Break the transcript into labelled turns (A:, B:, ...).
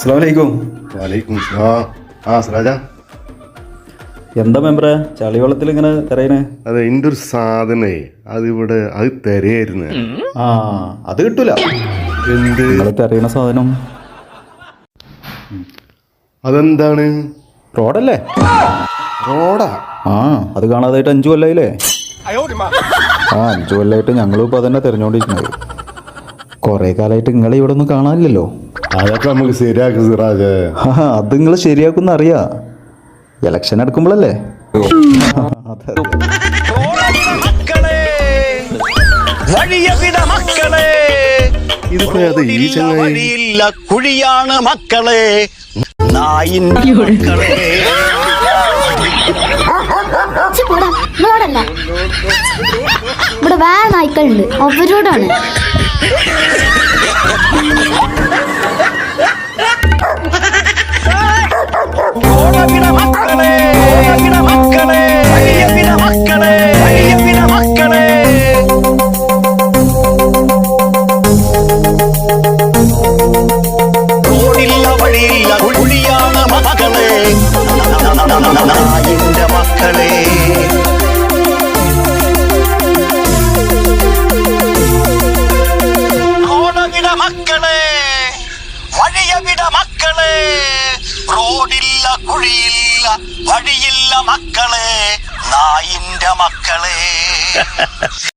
A: അസ്സലാമലൈക്കും.
B: വലൈക്കും സ്ലാം ആ സിറാജ
A: എന്താ മെമ്പറെ? ചളിവെള്ളത്തിൽ ഇങ്ങനെ തിരയണേ
B: അതെ എന്റെ ഒരു അത് അതിവിടെ അത് തിരയായിരുന്നു.
A: ആ അത് കിട്ടൂല.
B: എന്ത്?
A: തിരയണ സാധനം.
B: അതെന്താണ്?
A: റോഡല്ലേ?
B: റോഡാ?
A: ആ അത് കാണാതായിട്ട് അഞ്ചു കൊല്ലായില്ലേ? ആ അഞ്ചു കൊല്ലായിട്ട് ഞങ്ങളും ഇപ്പൊ അതന്നെ തെരഞ്ഞോണ്ടിരിക്കുന്നത്. കൊറേ കാലമായിട്ട് നിങ്ങളെ ഇവിടെ ഒന്നും കാണാനില്ലല്ലോ.
B: അതൊക്കെ നമുക്ക് ശരിയാക്കും സിറാജ്.
A: അത് നിങ്ങൾ ശരിയാക്കുന്ന അറിയാ. ഇലക്ഷൻ എടുക്കുമ്പോഴല്ലേ
B: ഇതിപ്പോ ഈ ചങ്ങായി?
C: കുഴിയാണ് മക്കളെ. നായിന്റെ മക്കളെ.
D: ഇവിടെ വേറെ നായ്ക്കളുണ്ട്. അവരോടാണ്.
C: നായിന്റെ മക്കളെ റോഡവിട വിട മക്കളെ റോഡില്ല കുഴിയില്ല വഴിയില്ല മക്കളെ നായിന്റെ മക്കളെ.